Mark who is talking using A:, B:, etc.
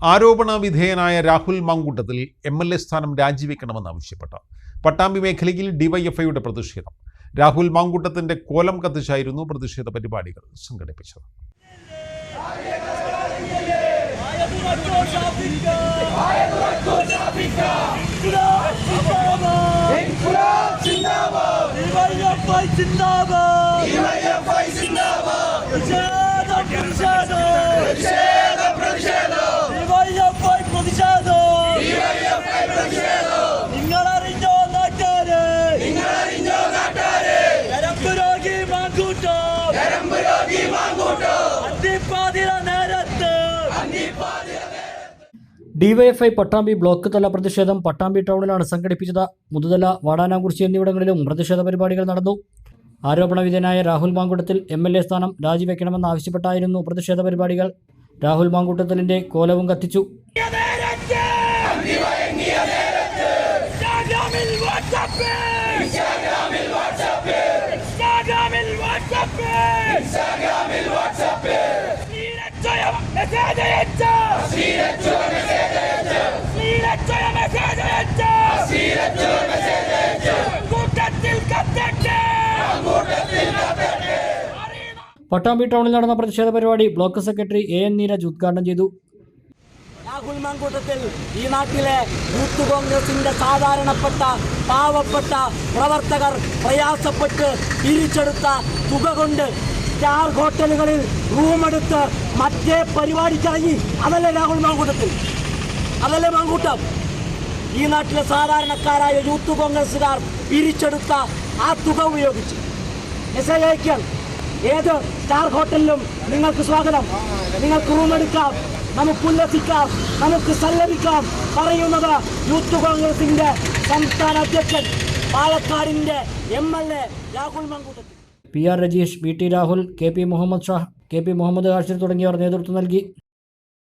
A: ആരോപണ വിധേയനായ Rahul Mankoottathil M L A സ്ഥാനം രാജിവെക്കണമെന്ന് രാജിവെക്കണമെന്നാവശ്യപ്പെട്ട് പട്ടാമ്പി മേഖലയിൽ ഡിവൈഎഫ്ഐയുടെ പ്രതിഷേധം. രാഹുൽ മാങ്കൂട്ടത്തിന്റെ കോലം കത്തിച്ചായിരുന്നു പ്രതിഷേധ പരിപാടികൾ സംഘടിപ്പിച്ചത്
B: സിന്ദാബാദ് പ്രതിഷേധം പ്രതിഷേധം ഡിവൈഎഫ്ഐ പ്രതിഷേധം നിങ്ങളറിഞ്ഞോ നാട്ടാരെ ഞരമ്പ് രോഗി മാങ്കൂട്ടം അന്തിപ്പാതിര നേരത്ത്
C: ഡിവൈഎഫ്ഐ പട്ടാമ്പി ബ്ലോക്ക് തല പ്രതിഷേധം പട്ടാമ്പി ടൗണിലാണ് സംഘടിപ്പിച്ചത്. മുതുതല വാടാനാകുറിച്ചി എന്നിവിടങ്ങളിലും പ്രതിഷേധ പരിപാടികൾ നടന്നു. ആരോപണ വിധേയനായ Rahul Mankoottathil M L A സ്ഥാനം രാജിവെക്കണമെന്നാവശ്യപ്പെട്ടായിരുന്നു പ്രതിഷേധ പരിപാടികൾ. രാഹുൽ മാങ്കൂട്ടത്തിലിന്റെ കോലവും കത്തിച്ചു.
B: ഇൻസ്റ്റാഗ്രാമിൽ
C: പട്ടാമ്പി ടൗണിൽ നടന്ന പ്രതിഷേധ പരിപാടി block secretary A N Neeraj ഉദ്ഘാടനം ചെയ്തു.
D: രാഹുൽ മാങ്കൂട്ടത്തിൽ ഈ നാട്ടിലെ യൂത്ത് കോൺഗ്രസിന്റെ സാധാരണപ്പെട്ട പാവപ്പെട്ട പ്രവർത്തകർ പ്രയാസപ്പെട്ട് തിരിച്ചെടുത്ത തുക കൊണ്ട് സ്റ്റാർ ഹോട്ടലുകളിൽ റൂമെടുത്ത് മറ്റേ പരിപാടിക്കിറങ്ങി. അതല്ലേ രാഹുൽ മാങ്കൂട്ടത്തിൽ? അതല്ലേ മാങ്കൂട്ടം? ഈ നാട്ടിലെ സാധാരണക്കാരായ യൂത്ത് കോൺഗ്രസ്സുകാർ പിരിച്ചെടുത്ത ആ തുക ഉപയോഗിച്ച്. മെസ്സേജ് അയക്കാൻ ഏത് സ്റ്റാർ ഹോട്ടലിലും നിങ്ങൾക്ക് സ്വാഗതം. നിങ്ങൾക്ക് റൂം എടുക്കാം. നമുക്ക് ഉല്ലസിക്കാം. നമുക്ക് സല്ലപിക്കാം പറയുന്നത് യൂത്ത് കോൺഗ്രസിന്റെ സംസ്ഥാന അധ്യക്ഷൻ പാലക്കാടിന്റെ M L A Rahul Mankoottathil.
C: P R Rajeesh B T Rahul K P Muhammad Shah K P Muhammad Hashir തുടങ്ങിയവർ നേതൃത്വം നൽകി.